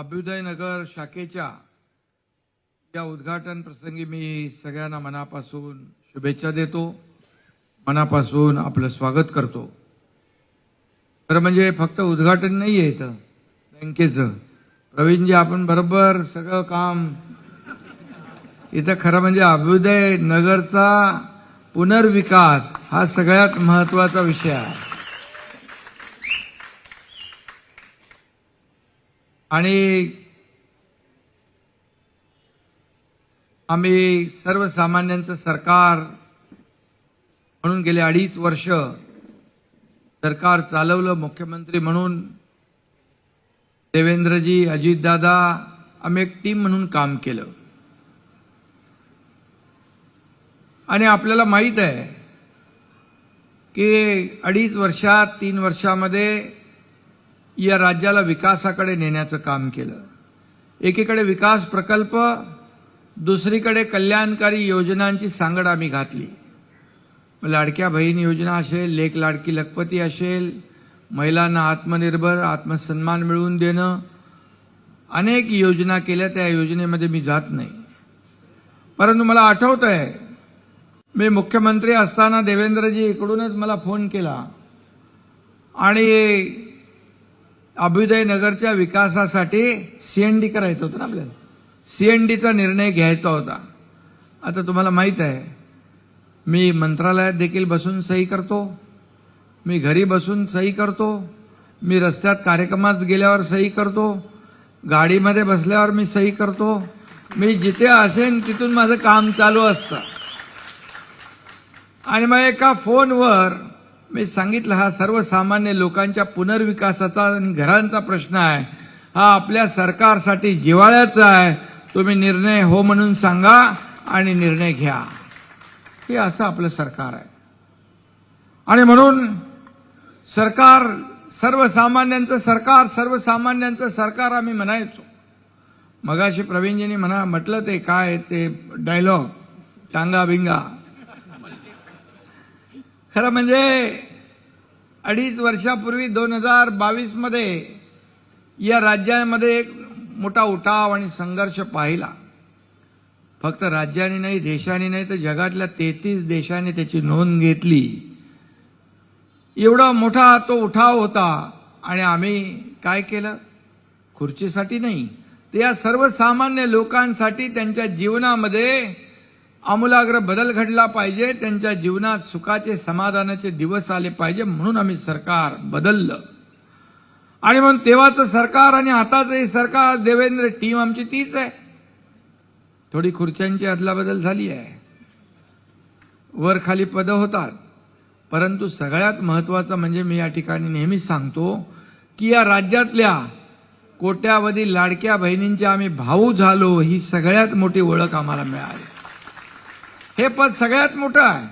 अभ्युदय नगर शाखेच्या या उद्घाटन प्रसंगी मी सगळ्यांना मनापासून शुभेच्छा देतो. मनापासून आपलं स्वागत करतो. खरं म्हणजे फक्त उद्घाटन नाही आहे इथं बँकेचं. प्रवीणजी आपण बरोबर सगळं काम. इथं खरं म्हणजे अभ्युदय नगरचा पुनर्विकास हा सगळ्यात महत्त्वाचा विषय आहे. आणि आम्ही सर्वसामान्यांचं सरकार म्हणून गेले अडीच वर्ष सरकार चालवलं मुख्यमंत्री म्हणून. देवेंद्रजी अजितदादा आम्ही एक टीम म्हणून काम केलं. आणि आपल्याला माहीत आहे की अडीच वर्षात तीन वर्षामध्ये या राज्याला विकासाकडे नेण्याचं काम केलं. एकीकडे विकास प्रकल्प दुसरीकडे कल्याणकारी योजनांची सांगड आम्ही घातली. लाडक्या बहीण योजना असेल लेख लाडकी लखपती असेल महिलांना आत्मनिर्भर आत्मसन्मान मिळवून देणं अनेक योजना केल्या त्या योजनेमध्ये मी जात नाही. परंतु मला आठवत आहे मी मुख्यमंत्री असताना देवेंद्रजी इकडूनच मला फोन केला. आणि अभ्युदय नगरच्या विकासासाठी सीएनडी करायचं होतं ना आपल्याला. सीएनडीचा निर्णय घ्यायचा होता. आता तुम्हाला माहीत आहे मी मंत्रालयात देखील बसून सही करतो मी घरी बसून सही करतो मी रस्त्यात कार्यक्रमात गेल्यावर सही करतो गाडीमध्ये बसल्यावर मी सही करतो मी जिथे असेन तिथून माझं काम चालू असतं. आणि मग एका फोनवर मी सांगितलं हा सर्वसामान्य लोकांच्या पुनर्विकासाचा आणि घरांचा प्रश्न आहे. हा आपल्या सरकारसाठी जिव्हाळ्याचा आहे. तुम्ही निर्णय हो म्हणून सांगा आणि निर्णय घ्या. हे असं आपलं सरकार आहे. आणि म्हणून सरकार सर्वसामान्यांचं सरकार सर्वसामान्यांचं सरकार आम्ही म्हणायचो. मगाशी प्रवीणजींनी म्हणा म्हटलं ते काय ते डायलॉग टांगा बिंगा. खरं म्हणजे अडीच वर्षापूर्वी दोन हजार बावीसमध्ये या राज्यामध्ये एक मोठा उठाव आणि संघर्ष पाहिला. फक्त राज्याने नाही देशाने नाही तर जगातल्या तेहतीस देशांनी त्याची नोंद घेतली. एवढा मोठा तो उठाव होता आणि आम्ही काय केलं? खुर्चीसाठी नाही. तर या सर्वसामान्य लोकांसाठी त्यांच्या जीवनामध्ये आमूलाग्र बदल घडला पाहिजे त्यांच्या जीवनात सुखाचे समाधानाचे दिवस आले पाहिजे म्हणून आम्ही सरकार बदललं. आणि म्हणून तेव्हाचं सरकार आणि आताचंही सरकार देवेंद्र टीम आमची तीच आहे. थोडी खुर्च्यांची अदलाबदल झाली आहे. वर खाली पदं होतात. परंतु सगळ्यात महत्वाचं म्हणजे मी या ठिकाणी नेहमीच सांगतो की या राज्यातल्या कोट्यावधी लाडक्या बहिणींचे आम्ही भाऊ झालो ही सगळ्यात मोठी ओळख आम्हाला मिळाली. हे पद सगळ्यात मोठं आहे.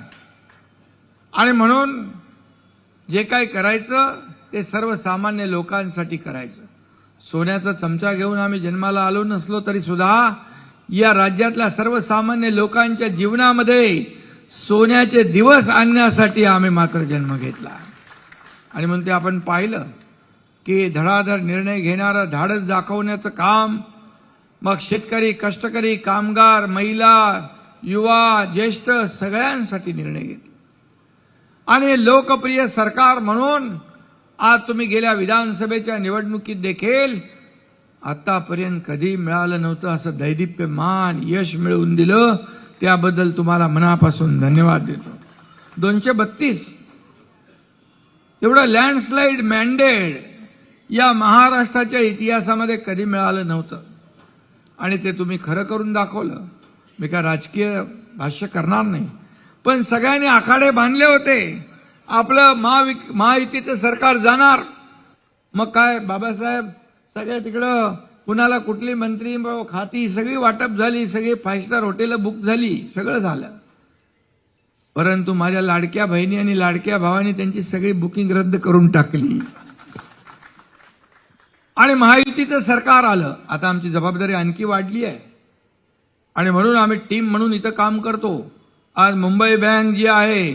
आणि म्हणून जे काही करायचं ते सर्वसामान्य लोकांसाठी करायचं. सोन्याचा चमचा घेऊन आम्ही जन्माला आलो नसलो तरी सुद्धा या राज्यातल्या सर्वसामान्य लोकांच्या जीवनामध्ये सोन्याचे दिवस आणण्यासाठी आम्ही मात्र जन्म घेतला. आणि म्हणून ते आपण पाहिलं की धडाधड निर्णय घेणारं धाडस दाखवण्याचं काम मग शेतकरी कष्टकरी कामगार महिला युवा ज्येष्ठ सगळ्यांसाठी निर्णय घेतले. आणि लोकप्रिय सरकार म्हणून आज तुम्ही गेल्या विधानसभेच्या निवडणुकीत देखील आतापर्यंत कधी मिळालं नव्हतं असं दैदिप्य मान यश मिळवून दिलं त्याबद्दल तुम्हाला मनापासून धन्यवाद देतो. दोनशे बत्तीस. एवढं लँडस्लाईड मॅन्डेड या महाराष्ट्राच्या इतिहासामध्ये कधी मिळालं नव्हतं. आणि ते तुम्ही खरं करून दाखवलं. मी काय राजकीय भाष्य करणार नाही. पण सगळ्यांनी आखाडे बांधले होते. आपलं महाविक महायुतीचं सरकार जाणार. मग काय बाबासाहेब सगळ्या तिकडं कुणाला कुठली मंत्री खाती सगळी वाटप झाली सगळी फाईव्ह स्टार हॉटेलं बुक झाली सगळं झालं. परंतु माझ्या लाडक्या बहिणी आणि लाडक्या भावानी त्यांची सगळी बुकिंग रद्द करून टाकली. आणि महायुतीचं सरकार आलं. आता आमची जबाबदारी आणखी वाढली आहे. आणि म्हणून आम्ही टीम म्हणून इथं काम करतो. आज मुंबई बँक जी आहे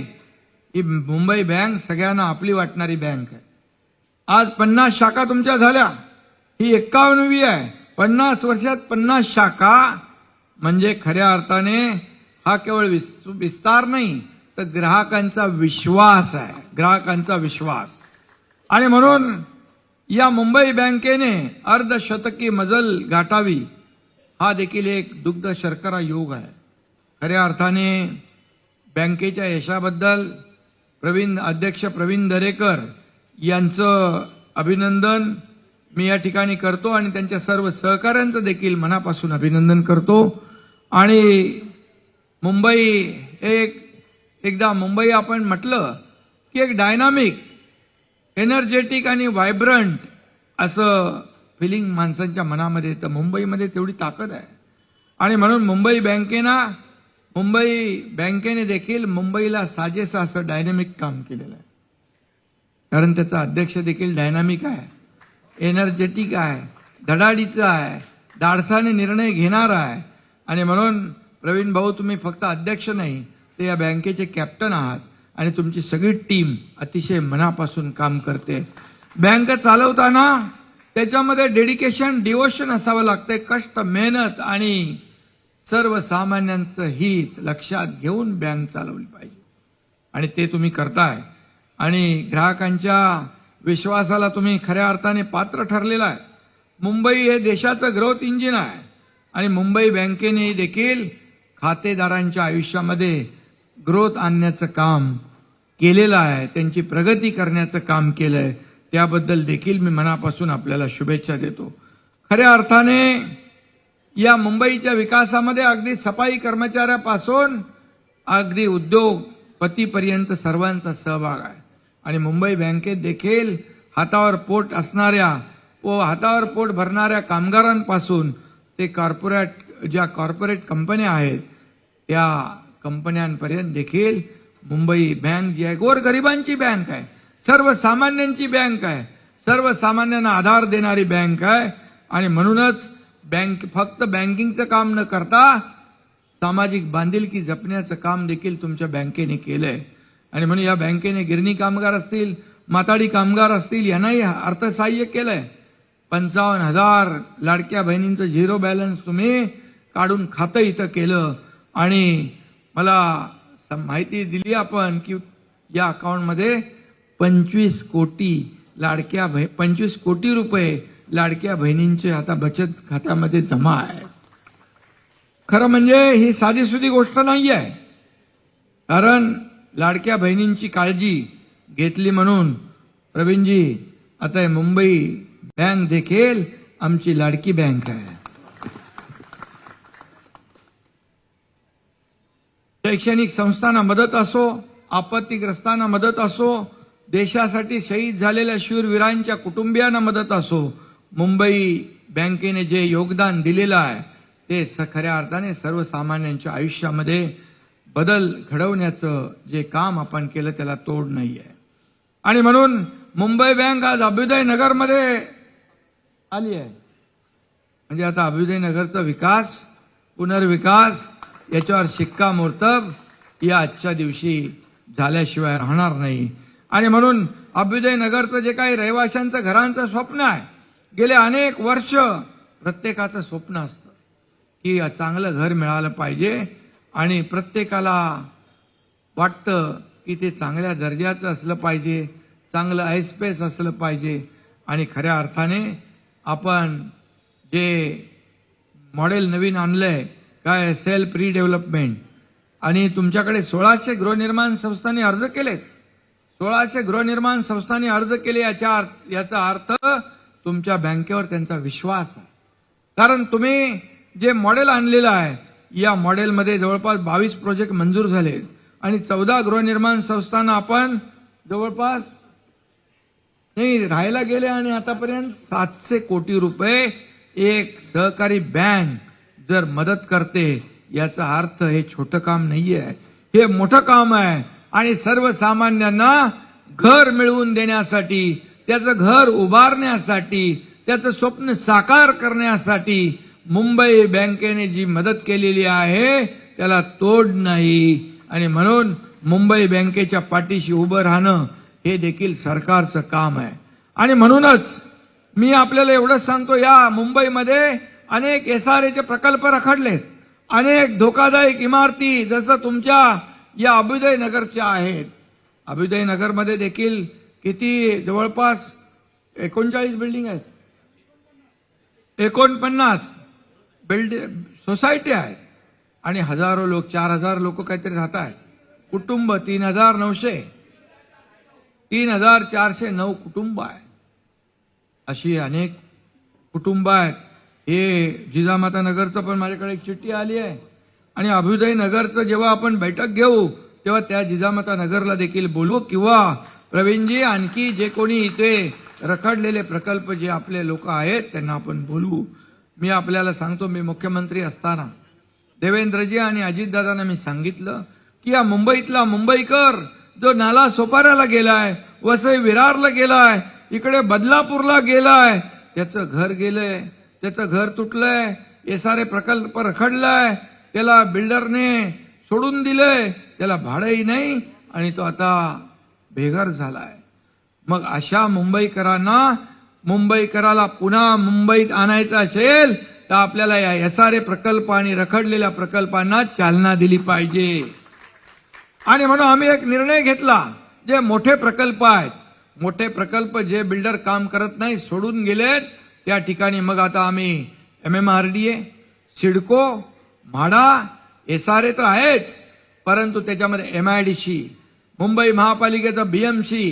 ही मुंबई बँक सगळ्यांना आपली वाटणारी बँक आहे. आज पन्नास शाखा तुमच्या झाल्या. ही एक्कावन्नवी आहे. पन्नास वर्षात पन्नास शाखा म्हणजे खऱ्या अर्थाने हा केवळ विस्तार नाही तर ग्राहकांचा विश्वास आहे. ग्राहकांचा विश्वास. आणि म्हणून या मुंबई बँकेने अर्धशतकी मजल गाठावी. हा देखील एक दुग्ध शर्करा योग आहे. खऱ्या अर्थाने बँकेच्या यशाबद्दल प्रवीण अध्यक्ष प्रवीण दरेकर यांचं अभिनंदन मी या ठिकाणी करतो आणि त्यांच्या सर्व सहकाऱ्यांचं देखील मनापासून अभिनंदन करतो. आणि मुंबई एक एकदा मुंबई आपण म्हटलं की एक डायनामिक एनर्जेटिक आणि व्हायब्रंट असं फिलिंग माणसांच्या मनामध्ये येतं. मुंबईमध्ये तेवढी ताकद आहे. आणि म्हणून मुंबई बँकेना मुंबई बँकेने देखील मुंबईला साजेसं असं डायनॅमिक काम केलेलं आहे. कारण त्याचा अध्यक्ष देखील डायनामिक आहे. एनर्जेटिक आहे. धडाडीचा आहे. धाडसाने निर्णय घेणार आहे. आणि म्हणून प्रवीण भाऊ तुम्ही फक्त अध्यक्ष नाही ते या बँकेचे कॅप्टन आहात. आणि तुमची सगळी टीम अतिशय मनापासून काम करते. बँक चालवताना त्याच्यामध्ये डेडिकेशन डिवोशन असावं लागतंय. कष्ट मेहनत आणि सर्वसामान्यांचं हित लक्षात घेऊन बँक चालवली पाहिजे. आणि ते तुम्ही करताय. आणि ग्राहकांच्या विश्वासाला तुम्ही खऱ्या अर्थाने पात्र ठरलेला आहे. मुंबई हे देशाचं ग्रोथ इंजिन आहे. आणि मुंबई बँकेने देखील खातेदारांच्या आयुष्यामध्ये ग्रोथ आणण्याचं काम केलेलं आहे. त्यांची प्रगती करण्याचं काम केलं आहे त्याबद्दल देखील मी मनापासून आपल्याला शुभेच्छा देतो. खऱ्या अर्थाने या मुंबईच्या विकासामध्ये अगदी सफाई कर्मचाऱ्यापासून अगदी उद्योगपतीपर्यंत सर्वांचा सहभाग आहे. आणि मुंबई बँकेत देखील हातावर पोट असणाऱ्या व हातावर पोट भरणाऱ्या कामगारांपासून ते कॉर्पोरेट ज्या कॉर्पोरेट कंपन्या आहेत त्या कंपन्यांपर्यंत देखील मुंबई बँक जी आहे गोरगरिबांची बँक आहे. सर्वसामान्यांची बँक आहे. सर्वसामान्यांना आधार देणारी बँक आहे. आणि म्हणूनच बँक फक्त बँकिंगचं काम न करता सामाजिक बांधिलकी जपण्याचं काम देखील तुमच्या बँकेने केलंय. आणि म्हणून या बँकेने गिरणी कामगार असतील माताडी कामगार असतील यांनाही अर्थसहाय्य केलंय. पंचावन्न हजार लाडक्या बहिणींचं झिरो बॅलन्स तुम्ही काढून खातं इथं केलं. आणि मला स- माहिती दिली आपण की या अकाउंटमध्ये पंचवीस कोटी लाडक्या बहि पंचवीस कोटी रुपये लाडक्या बहिणींचे आता बचत खात्यामध्ये जमा आहे. खरं म्हणजे ही साधीसुधी गोष्ट नाही आहे. कारण लाडक्या बहिणींची काळजी घेतली म्हणून प्रवीणजी आता मुंबई बँक देखील आमची लाडकी बँक आहे. शैक्षणिक संस्थांना मदत असो आपत्तीग्रस्तांना मदत असो देशासाठी शहीद झालेल्या शूरवीरांच्या कुटुंबियांना मदत असो. मुंबई बँकेने जे योगदान दिलेलं आहे ते स खऱ्या अर्थाने सर्वसामान्यांच्या आयुष्यामध्ये बदल घडवण्याचं जे काम आपण केलं त्याला तोड नाही आहे आणि म्हणून मुंबई बँक आज अभ्युदय नगरमध्ये आली आहे. म्हणजे आता अभ्युदय नगरचा विकास पुनर्विकास याच्यावर शिक्कामोर्तब या आजच्या दिवशी झाल्याशिवाय राहणार नाही. आणि म्हणून अभ्युदय नगरचं जे काही रहिवाशांचं घरांचं स्वप्न आहे गेले अनेक वर्ष प्रत्येकाचं स्वप्न असतं की चांगलं घर मिळालं पाहिजे आणि प्रत्येकाला वाटतं की ते चांगल्या दर्जाचं असलं पाहिजे चांगलं ऐस्पेस असलं पाहिजे आणि खऱ्या अर्थाने आपण जे मॉडेल नवीन आणलंय काय सेल्फ रिडेव्हलपमेंट आणि तुमच्याकडे सोळाशे गृहनिर्माण संस्थांनी अर्ज केलेत सोळाशे गृहनिर्माण संस्थांनी अर्ज केले याच्या अर्थ- याचा अर्थ तुमच्या बँकेवर त्यांचा विश्वास आहे. कारण तुम्ही जे मॉडेल आणलेलं आहे या मॉडेलमध्ये जवळपास बावीस प्रोजेक्ट मंजूर झाले. आणि चौदा गृहनिर्माण संस्थांना आपण जवळपास नाही राहायला गेले आणि आतापर्यंत सातशे कोटी रुपये एक सहकारी बँक जर मदत करते याचा अर्थ हे छोटं काम नाहीये. हे मोठं काम आहे. आणि सर्वसामान्यांना घर मिळवून देण्यासाठी त्याचं घर उभारण्यासाठी त्याचं स्वप्न साकार करण्यासाठी मुंबई बँकेने जी मदत केलेली आहे त्याला तोड नाही. आणि म्हणून मुंबई बँकेच्या पाठीशी उभं राहणं हे देखील सरकारचं काम आहे. आणि म्हणूनच मी आपल्याला एवढंच सांगतो या मुंबईमध्ये अनेक एसआरएचे प्रकल्प रखडलेत. अनेक धोकादायक इमारती जसं तुमच्या या अभ्युदय नगरच्या आहेत. अभ्युदय नगरमध्ये देखील किती जवळपास एकोणचाळीस बिल्डिंग आहेत. एकोणपन्नास बिल्डिंग सोसायटी आहेत. आणि हजारो लोक चार हजार लोक काहीतरी राहत आहेत. कुटुंब तीन हजार नऊशे. तीन हजार चारशे नऊ कुटुंब आहे अशी अनेक कुटुंब आहेत. हे जिजामाता नगरचं पण माझ्याकडे एक चिठ्ठी आली आहे. आणि अभ्युदय नगरचं जेव्हा आपण बैठक घेऊ तेव्हा त्या जिजामाता नगरला देखील बोलवू किंवा प्रवीणजी आणखी जे कोणी इथे रखडलेले प्रकल्प जे आपले लोक आहेत त्यांना आपण बोलवू. मी आपल्याला सांगतो मी मुख्यमंत्री असताना देवेंद्रजी आणि अजितदादांना मी सांगितलं की या मुंबईतला मुंबईकर जो नाला सोपाऱ्याला गेलाय वसई विरारला गेलाय इकडे बदलापूरला गेलाय त्याचं घर गेलंय त्याचं घर तुटलंय हे सारे प्रकल्प रखडलाय त्याला बिल्डरने सोडून दिलंय त्याला भाडंही नाही आणि तो आता बेघर झालाय. मग अशा मुंबईकरांना मुंबईकराला पुन्हा मुंबईत आणायचं असेल तर आपल्याला या एसआरए प्रकल्प आणि रखडलेल्या प्रकल्पांना चालना दिली पाहिजे. आणि म्हणून आम्ही एक निर्णय घेतला जे मोठे प्रकल्प आहेत. मोठे प्रकल्प जे बिल्डर काम करत नाही सोडून गेलेत त्या ठिकाणी मग आता आम्ही M M R D A CIDCO MHADA S R A तर आहेच परंतु त्याच्यामध्ये M I D C Mumbai महापालिकेचा बीएमसी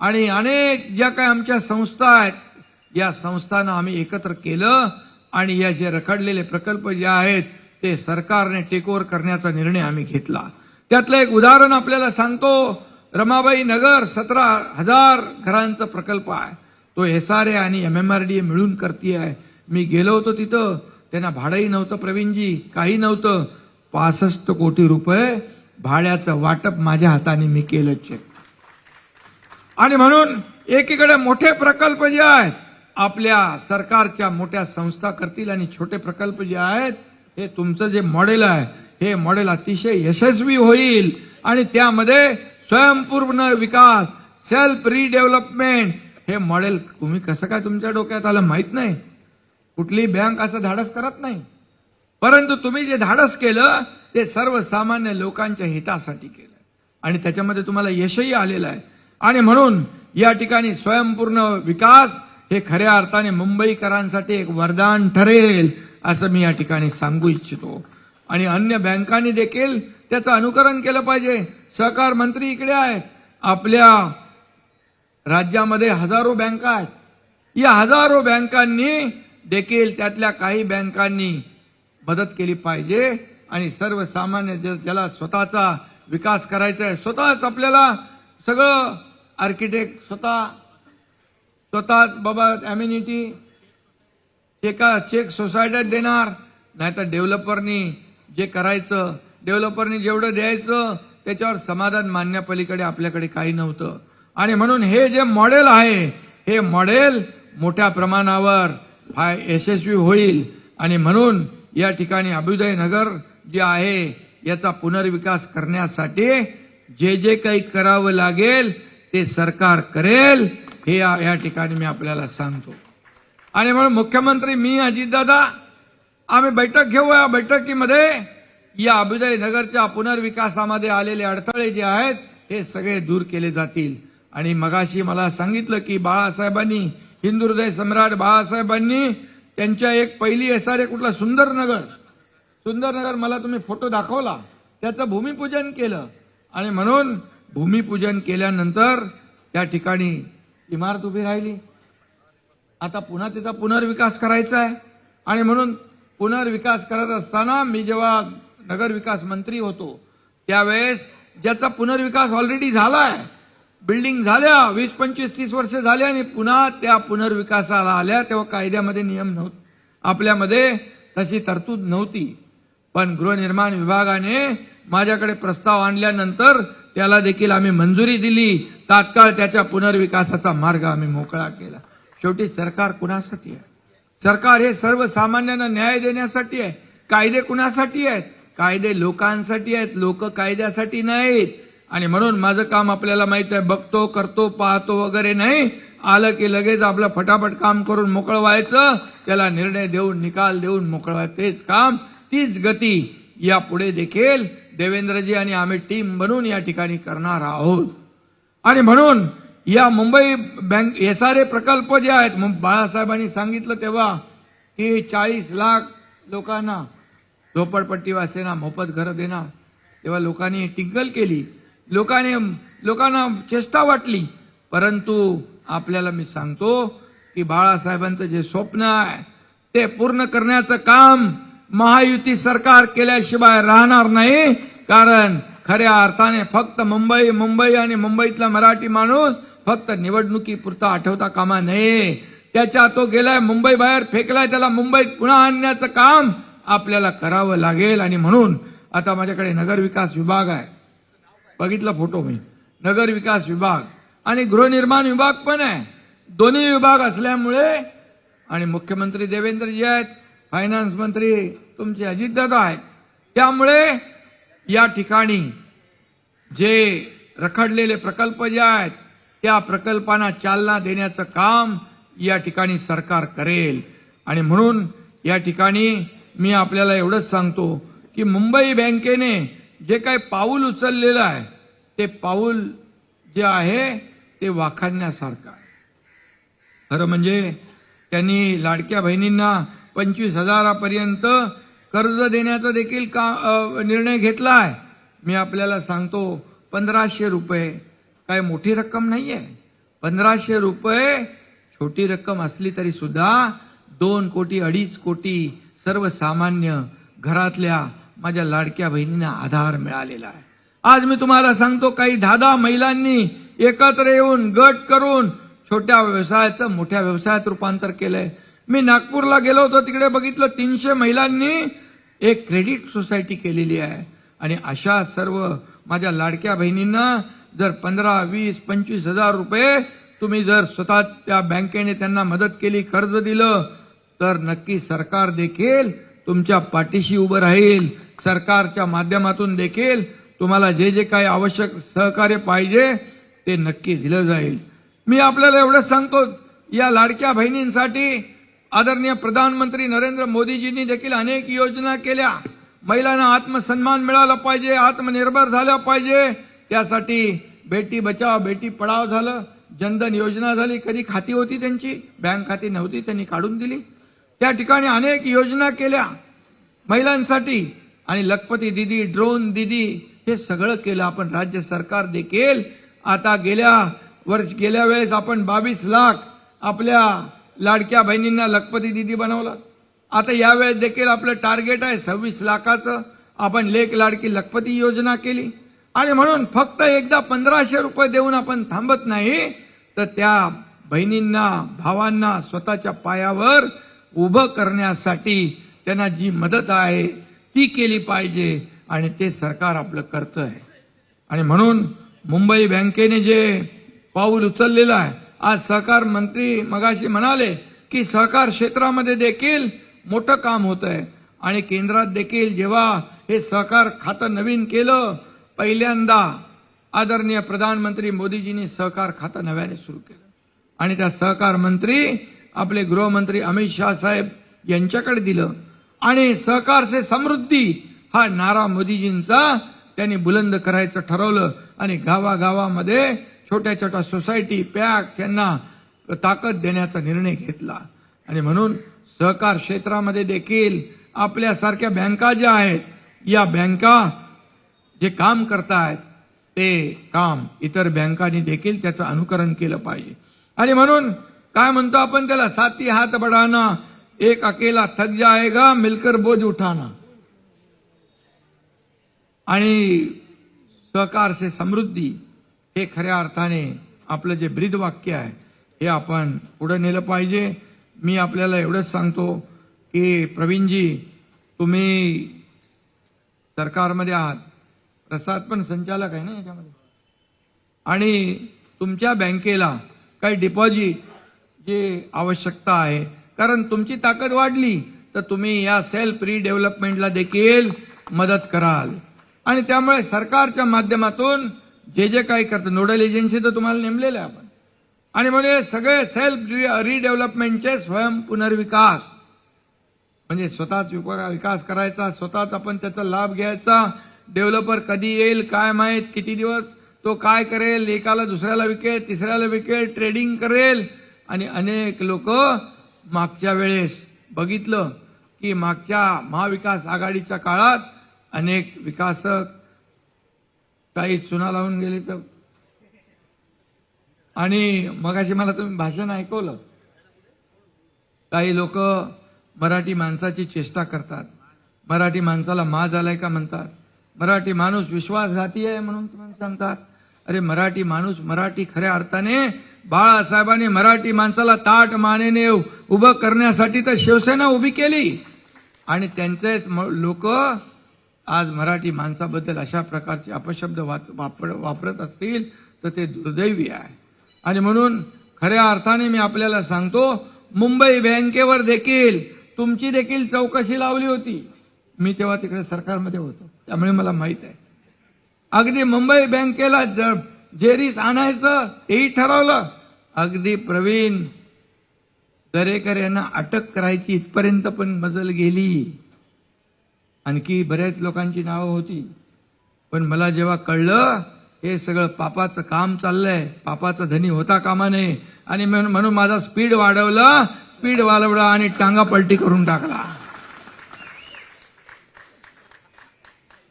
आणि अनेक ज्या काही आमच्या संस्था आहेत या संस्थांना आम्ही एकत्र केलं आणि या जे रखडलेले प्रकल्प जे आहेत ते सरकारने टेकओव्हर करण्याचा निर्णय आम्ही घेतला. त्यातलं एक उदाहरण आपल्याला सांगतो रमाबाई नगर सतरा हजार घरांचा प्रकल्प आहे. तो एस आर ए आणि M M R D A मिळून करते आहे मी गेलो होतो तिथं त्यांना भाडंही नव्हतं प्रवीणजी. काही नव्हतं. पासष्ट कोटी रुपये भाड्याचं वाटप माझ्या हाताने मी केलं चेक आणि म्हणून एकीकडे मोठे प्रकल्प जे आहेत आपल्या सरकारच्या मोठ्या संस्था करतील आणि छोटे प्रकल्प जे आहेत हे तुमचं जे मॉडेल आहे हे मॉडेल अतिशय यशस्वी होईल. आणि त्यामध्ये स्वयंपूर्ण विकास सेल्फ रिडेव्हलपमेंट हे मॉडेल तुम्ही कसं काय तुमच्या डोक्यात आलं माहीत नाही? कुठली बँक असं धाडस करत नाही. परंतु तुम्ही जे धाडस केलं ते सर्वसामान्य लोकांच्या हितासाठी केलं. आणि त्याच्यामध्ये तुम्हाला यशही आलेलं आहे. आणि म्हणून या ठिकाणी स्वयंपूर्ण विकास हे खऱ्या अर्थाने मुंबईकरांसाठी एक वरदान ठरेल असं मी या ठिकाणी सांगू इच्छितो. आणि अन्य बँकांनी देखील त्याचं अनुकरण केलं पाहिजे. सहकार मंत्री इकडे आहेत. आपल्या राज्यामध्ये हजारो बँका आहेत. या हजारो बँकांनी देखील त्यातल्या काही बँकांनी मदत केली पाहिजे आणि सर्वसामान्य ज्याला स्वतःचा विकास करायचा आहे स्वतःच आपल्याला सगळं आर्किटेक्ट स्वतः स्वतःच बाबा अम्युनिटी एका चेक सोसायट्यात देणार नाहीतर डेव्हलपरनी जे करायचं डेव्हलपरनी जेवढं द्यायचं त्याच्यावर समाधान मानण्यापलीकडे आपल्याकडे काही नव्हतं. आणि म्हणून हे जे मॉडेल आहे हे मॉडेल मोठ्या प्रमाणावर फाय यशस्वी होईल. आणि म्हणून या ठिकाणी अभ्युदय नगर जे आहे याचा पुनर्विकास करण्यासाठी जे जे काही करावं लागेल ते सरकार करेल हे या या ठिकाणी मी आपल्याला सांगतो. आणि म्हणून मुख्यमंत्री मी अजितदादा आम्ही बैठक घेऊ या बैठकीमध्ये. या अभ्युदय नगरच्या पुनर्विकासामध्ये आलेले अडथळे जे आहेत हे सगळे दूर केले जातील. आणि मगाशी मला सांगितलं की बाळासाहेबांनी हिंदू हृदय सम्राट बाळासाहेबांनी त्यांच्या एक पहिली एस आर ए कुठला? सुंदरनगर. सुंदरनगर मला तुम्ही फोटो दाखवला. त्याचं भूमिपूजन केलं. आणि म्हणून भूमिपूजन केल्यानंतर त्या ठिकाणी इमारत उभी राहिली. आता पुन्हा तिचा पुनर्विकास करायचा आहे. आणि म्हणून पुनर्विकास करत असताना मी जेव्हा नगरविकास मंत्री होतो त्यावेळेस ज्याचा पुनर्विकास ऑलरेडी झाला आहे बिल्डिंग झाल्या वीस पंचवीस तीस वर्ष झाल्या आणि पुन्हा त्या पुनर्विकासाला आल्या तेव्हा कायद्यामध्ये नियम नव्हते. आपल्यामध्ये तशी तरतूद नव्हती. पण गृहनिर्माण विभागाने माझ्याकडे प्रस्ताव आणल्यानंतर त्याला देखील आम्ही मंजुरी दिली. तात्काळ त्याच्या पुनर्विकासाचा मार्ग आम्ही मोकळा केला. शेवटी सरकार कुणासाठी आहे? सरकार हे सर्वसामान्यांना न्याय देण्यासाठी आहे. कायदे कुणासाठी आहेत? कायदे लोकांसाठी आहेत. लोक कायद्यासाठी नाहीत. आणि म्हणून माझं काम आपल्याला माहीत आहे बघतो करतो पाहतो वगैरे नाही. आलं की लगेच आपलं फटाफट काम करून मोकळं व्हायचं त्याला निर्णय देऊन निकाल देऊन मोकळवाय तेच काम. तीच गती यापुढे देखील देवेंद्रजी आणि आम्ही टीम बनून या ठिकाणी करणार आहोत. आणि म्हणून या Mumbai bank S R A प्रकल्प जे आहेत मग बाळासाहेबांनी सांगितलं तेव्हा की चाळीस लाख लोकांना झोपडपट्टीवासींना मोफत घरं देणार. तेव्हा लोकांनी टिंगल केली. लोकांनी लोकांना चेष्टा वाटली. परंतु आपल्याला मी सांगतो की बाळासाहेबांचं जे स्वप्न आहे ते पूर्ण करण्याचं काम महायुती सरकार केल्याशिवाय राहणार नाही. कारण खऱ्या अर्थाने फक्त मुंबई मुंबई आणि मुंबईतला मराठी माणूस फक्त निवडणुकीपुरता आठवता कामा नये. त्याच्या तो गेलाय मुंबई बाहेर फेकलाय त्याला मुंबईत पुन्हा आणण्याचं काम आपल्याला करावं लागेल. आणि म्हणून आता माझ्याकडे नगर विकास विभाग आहे. बघितला फोटो मी. नगर विकास विभाग. आणि गृहनिर्माण विभाग पण आहे. दोन्ही विभाग असल्यामुळे आणि मुख्यमंत्री देवेंद्रजी आहेत फायनान्स मंत्री तुमचे अजितदादा आहेत. त्यामुळे या ठिकाणी जे रखडलेले प्रकल्प जे आहेत त्या प्रकल्पांना चालना देण्याचं काम या ठिकाणी सरकार करेल. आणि म्हणून या ठिकाणी मी आपल्याला एवढंच सांगतो की मुंबई बँकेने जे काही पाऊल उचललेलं आहे ते पाऊल जे आहे ते वाखाणण्यासारखं आहे. खरं म्हणजे त्यांनी लाडक्या बहिणींना पंचवीस हजारापर्यंत कर्ज देण्याचा देखील का निर्णय घेतला आहे. मी आपल्याला सांगतो पंधराशे रुपये काय मोठी रक्कम नाही आहे पंधराशे रुपये छोटी रक्कम असली तरी सुद्धा दोन कोटी अडीच कोटी सर्वसामान्य घरातल्या माझ्या लाडक्या बहिणींना आधार मिळालेला आहे. आज मी तुम्हाला सांगतो काही दहा दहा महिलांनी एकत्र येऊन गट करून छोट्या व्यवसायाचं मोठ्या व्यवसायात रूपांतर केलंय. मी नागपूरला गेलो होतो तिकडे बघितलं तीनशे महिलांनी एक क्रेडिट सोसायटी केलेली आहे. आणि अशा सर्व माझ्या लाडक्या बहिणींना जर पंधरा वीस पंचवीस हजार रुपये तुम्ही जर स्वतः त्या बँकेने त्यांना मदत केली कर्ज दिलं तर नक्की सरकार देखील तुमच्या पाठीशी उभं राहील सरकारच्या माध्यमातून देखील तुम्हाला जे जे काही आवश्यक सहकार्य पाहिजे ते नक्की दिलं जाईल. मी आपल्याला एवढंच सांगतो या लाडक्या बहिणींसाठी आदरणीय प्रधानमंत्री नरेंद्र मोदीजींनी देखील अनेक योजना केल्या. महिलांना आत्मसन्मान मिळाला पाहिजे आत्मनिर्भर झालं पाहिजे. त्यासाठी बेटी बचाव बेटी पढाव झालं. जनधन योजना झाली कधी खाती होती त्यांची? बँक खाती नव्हती त्यांनी काढून दिली. त्या ठिकाणी अनेक योजना केल्या. महिलांसाठी. आणि लखपती दिदी ड्रोन दिदी हे सगळं केलं आपण. राज्य सरकार देखील. आता गेल्या वर्ष गेल्या वेळेस आपण बावीस लाख आपल्या लाडक्या बहिणींना लखपती दिदी बनवलं. आता यावेळेस देखील आपलं टार्गेट आहे सव्वीस लाखाचं. आपण लेख लाडकी लखपती योजना केली. आणि म्हणून फक्त एकदा पंधराशे रुपये देऊन आपण थांबत नाही तर त्या बहिणींना भावांना स्वतःच्या पायावर उभं करण्यासाठी त्यांना जी मदत आहे ती केली पाहिजे आणि ते सरकार आपलं करतं आहे आणि म्हणून मुंबई बँकेने जे पाऊल उचललेलं आहे आज सहकार मंत्री मगाशी म्हणाले की सहकार क्षेत्रामध्ये देखील मोठं काम होत आहे आणि केंद्रात देखील जेव्हा हे सहकार खातं नवीन केलं पहिल्यांदा आदरणीय प्रधानमंत्री मोदीजींनी सहकार खातं नव्याने सुरू केलं. आणि त्या सहकार मंत्री आपले गृहमंत्री अमित शाह साहेब यांच्याकडे दिलं. आणि सहकार से समृद्धी हा नारा मोदीजींचा त्यांनी बुलंद करायचं ठरवलं. आणि गावागावामध्ये छोट्या छोट्या सोसायटी पॅक्स यांना ताकद देण्याचा निर्णय घेतला. आणि म्हणून सहकार क्षेत्रामध्ये देखील आपल्यासारख्या बँका ज्या आहेत या बँका जे काम करतायत ते काम इतर बँकांनी देखील त्याचं अनुकरण केलं पाहिजे. आणि म्हणून काय म्हणतो आपण त्याला? साती हात बढाना एक अकेला थक जाएगा मिलकर बोझ उठाना. आणि सहकार से समृद्धी हे खऱ्या अर्थाने आपलं जे ब्रीद वाक्य आहे हे आपण पुढे नेलं पाहिजे. मी आपल्याला एवढंच सांगतो की प्रवीणजी तुम्ही सरकारमध्ये आहात. प्रसाद पण संचालक आहे ना याच्यामध्ये? आणि तुमच्या बँकेला काही डिपॉझिट जी आवश्यकता आहे. कारण तुमची ताकद वाढली तर तुम्ही या सेल्फ रिडेव्हलपमेंटला देखील मदत कराल. आणि त्यामुळे सरकारच्या माध्यमातून जे जे काही करतं नोडल एजन्सी तर तुम्हाला नेमलेलं आहे आपण. आणि म्हणजे सगळे सेल्फ रिडेव्हलपमेंटचे स्वयं पुनर्विकास. म्हणजे स्वतःच विकास करायचा स्वतःच आपण त्याचा लाभ घ्यायचा. डेव्हलपर कधी येईल काय माहीत किती दिवस तो काय करेल एकाला दुसऱ्याला विकेल तिसऱ्याला विकेल ट्रेडिंग करेल. आणि अनेक लोक मागच्या वेळेस बघितलं की मागच्या महाविकास आघाडीच्या काळात अनेक विकासक काही चुना लावून गेले तर. आणि मगाशी मला तुम्ही भाषण ऐकवलं. काही लोक मराठी माणसाची चेष्टा करतात. मराठी माणसाला मा झालाय का म्हणतात. मराठी माणूस विश्वासघाती आहे म्हणून तुम्हाला सांगतात. अरे मराठी माणूस मराठी खऱ्या अर्थाने बाळासाहेबांनी मराठी माणसाला ताट मानेने उभं करण्यासाठी तर शिवसेना उभी केली. आणि त्यांचेच लोक आज मराठी माणसाबद्दल अशा प्रकारचे अपशब्द वाच- वापर वापरत असतील तर ते दुर्दैवी आहे. आणि म्हणून खऱ्या अर्थाने मी आपल्याला सांगतो मुंबई बँकेवर देखील तुमची देखील चौकशी लावली होती. मी तेव्हा तिकडे सरकारमध्ये होतो. त्यामुळे मला माहीत आहे. अगदी मुंबई बँकेला जेरीस आणायचं तेही ठरवलं. अगदी प्रवीण. दरेकर यांना अटक करायची इथपर्यंत पण मजल गेली. आणखी बऱ्याच लोकांची नावं होती. पण मला जेव्हा कळलं हे सगळं पापाचं काम चाललंय. पापाचा धनी होता कामा नये. आणि म्हणून म्हणून माझा स्पीड वाढवला. स्पीड वाढवला आणि टांगा पलटी करून टाकला.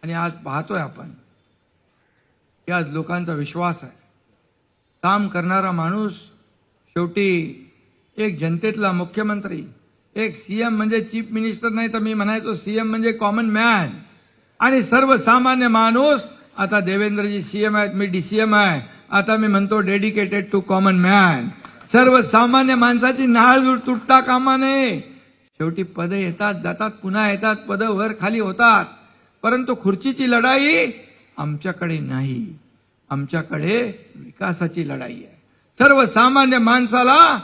आणि आज पाहतोय आपण. की आज लोकांचा विश्वास आहे. काम करणारा माणूस शेवटी एक जनतेतला मुख्यमंत्री एक सीएम म्हणजे चीफ मिनिस्टर नाही तर मी म्हणायचो सीएम म्हणजे कॉमन मॅन आणि सर्वसामान्य माणूस आता देवेंद्रजी सीएम आहेत मी डीसीएम आहे. आता मी म्हणतो डेडिकेटेड टू कॉमन मॅन सर्वसामान्य माणसाची नाळ तुटता कामा नये शेवटी पद येतात जातात पुन्हा येतात पद वर खाली होतात. परंतु खुर्चीची लढाई आमच्याकडे नाही. आमच्याकडे विकासाची लढाई आहे. सर्वसामान्य माणसाला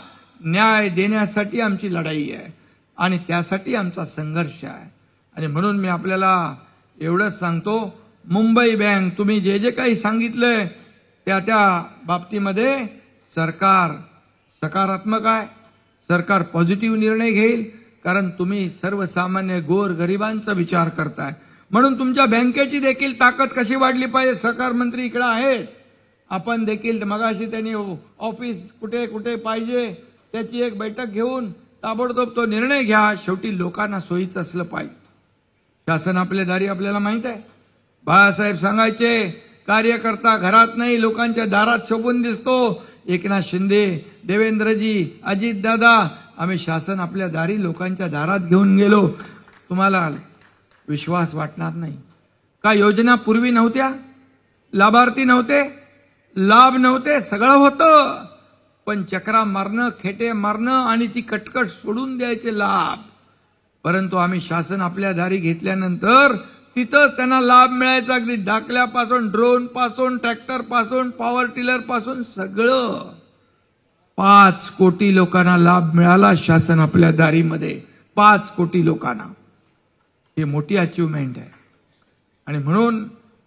न्याय देण्यासाठी आमची लढाई आहे. आणि त्यासाठी आमचा संघर्ष आहे. आणि म्हणून मी आपल्याला एवढंच सांगतो मुंबई बँक तुम्ही जे जे काही सांगितलंय त्या त्या बाबतीमध्ये सरकार सकारात्मक आहे सरकार पॉझिटिव्ह निर्णय घेईल कारण तुम्ही सर्वसामान्य गोर गरिबांचा विचार करताय. म्हणून तुमच्या बँकेची देखील ताकद कशी वाढली पाहिजे? सहकार मंत्री इकडे आहेत. आपण देखील मगाशी त्यांनी ऑफिस कुठे कुठे पाहिजे त्याची एक बैठक घेऊन ताबडतोब तो निर्णय घ्या. शेवटी लोकांना सोयीचं असलं पाहिजे. शासन आपल्या दारी आपल्याला माहीत आहे. बाळासाहेब सांगायचे कार्यकर्ता घरात नाही लोकांच्या दारात शोभून दिसतो. एकनाथ शिंदे देवेंद्रजी अजितदादा आम्ही शासन आपल्या दारी लोकांच्या दारात घेऊन गेलो. तुम्हाला विश्वास वाटणार नाही. का योजना पूर्वी नव्हत्या? लाभार्थी नव्हते? लाभ नव्हते सगळं होतं. पण चक्रा मारणं खेटे मारणं आणि ती कटकट सोडून द्यायचे लाभ. परंतु आम्ही शासन आपल्या दारी घेतल्यानंतर तिथं त्यांना लाभ मिळायचा अगदी डाकल्यापासून ड्रोनपासून ट्रॅक्टरपासून पॉवर टिलरपासून सगळं. पाच कोटी लोकांना लाभ मिळाला शासन आपल्या दारीमध्ये पाच कोटी लोकांना. ही मोठी अचिव्हमेंट आहे. आणि म्हणून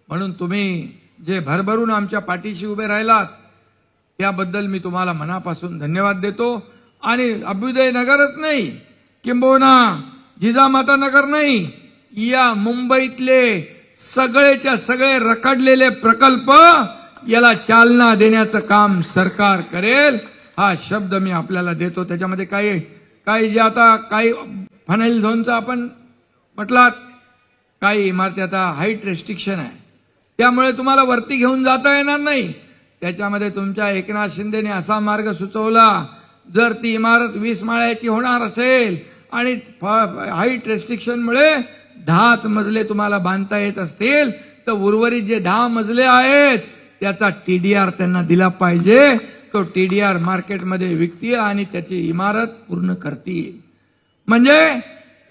म्हणून तुम्ही जे भरभरून आमच्या पाठीशी उभे राहिलात त्याबद्दल मी तुम्हाला मनापासून धन्यवाद देतो. आणि अभ्युदय नगरच नाही किंबहुना जिजामाता नगर नाही या मुंबईतले सगळेच्या सगळे रखडलेले प्रकल्प याला चालना देण्याचं काम सरकार करेल. हा शब्द मी आपल्याला देतो. त्याच्यामध्ये काही काही जे आता काही फनेल झोनचं आपण म्हटलात काही इमारती आता हाईट रेस्ट्रिक्शन आहे. त्यामुळे तुम्हाला वरती घेऊन जाता येणार नाही. त्याच्यामध्ये तुमच्या एकनाथ शिंदेने असा मार्ग सुचवला जर ती इमारत वीस माळ्याची होणार असेल आणि हाईट रेस्ट्रिक्शनमुळे दहाच मजले तुम्हाला बांधता येत असतील तर उर्वरित जे दहा मजले आहेत त्याचा टीडीआर त्यांना दिला पाहिजे. तो टीडीआर मार्केटमध्ये विकतील आणि त्याची इमारत पूर्ण करतील. म्हणजे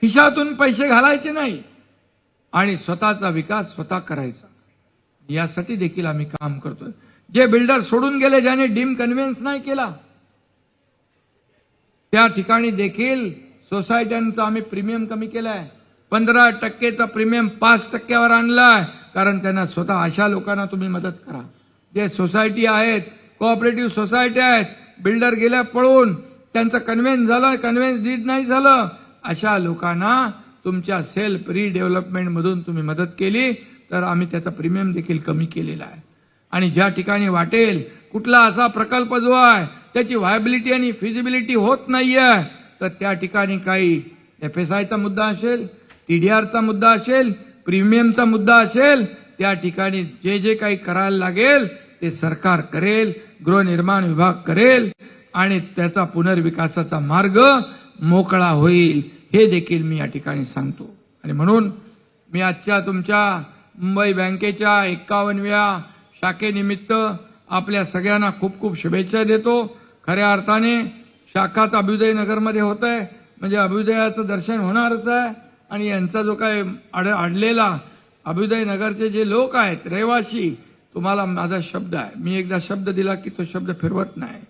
खिशातून पैसे घालायचे नाही आणि स्वतःचा विकास स्वतः करायचा. यासाठी देखील आम्ही काम करतोय. जे बिल्डर सोडून गेले ज्याने डीम कन्व्हिन्स नाही केला त्या ठिकाणी देखील सोसायट्यांचा आम्ही प्रीमियम कमी केलाय. पंधरा टक्केचा प्रीमियम पाच टक्क्यावर आणलाय कारण त्यांना स्वतः अशा लोकांना तुम्ही मदत करा. जे सोसायटी आहेत कोऑपरेटिव्ह सोसायटी आहेत बिल्डर गेल्या पळून त्यांचं कन्व्हेन्स झालं कन्व्हेन्स डीड नाही झालं अशा लोकांना तुमच्या सेल्फ रिडेव्हलपमेंट मधून तुम्ही मदत केली. तर आम्ही त्याचा प्रीमियम देखील कमी केलेला आहे. आणि ज्या ठिकाणी वाटेल कुठला असा प्रकल्प जो आहे त्याची व्हायबिलिटी आणि फिजिबिलिटी होत नाही आहे तर त्या ठिकाणी काही एफ एस आयचा मुद्दा असेल ई डी आरचा मुद्दा असेल प्रीमियमचा मुद्दा असेल त्या ठिकाणी जे जे काही करायला लागेल ते सरकार करेल गृहनिर्माण विभाग करेल आणि त्याचा पुनर्विकासाचा मार्ग मोकळा होईल हे देखील मी या ठिकाणी सांगतो. आणि म्हणून मी आजच्या तुमच्या मुंबई बँकेच्या एक्कावनव्या शाखेनिमित्त आपल्या सगळ्यांना खूप खूप शुभेच्छा देतो. खऱ्या अर्थाने शाखाच अभ्युदय नगरमध्ये होत आहे म्हणजे अभ्युदयाचं दर्शन होणारच आहे. आणि यांचा जो काय अड अडलेला अभ्युदय नगरचे जे लोक आहेत रहिवासी तुम्हाला माझा शब्द आहे. मी एकदा शब्द दिला की तो शब्द फिरवत नाही.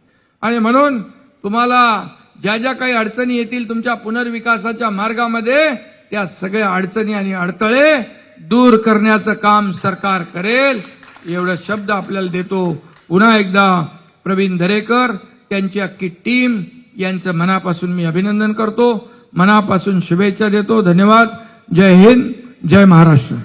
आणि म्हणून तुम्हाला ज्या ज्या काही अडचणी येतील तुमच्या पुनर्विकासाच्या मार्गामध्ये त्या सगळ्या अडचणी आणि अडथळे दूर करण्याचं काम सरकार करेल. एवढं शब्द आपल्याला देतो. पुन्हा एकदा प्रवीण दरेकर त्यांची अख्खी टीम यांचं मनापासून मी अभिनंदन करतो. मनापासून शुभेच्छा देतो. धन्यवाद. जय हिंद. जय महाराष्ट्र.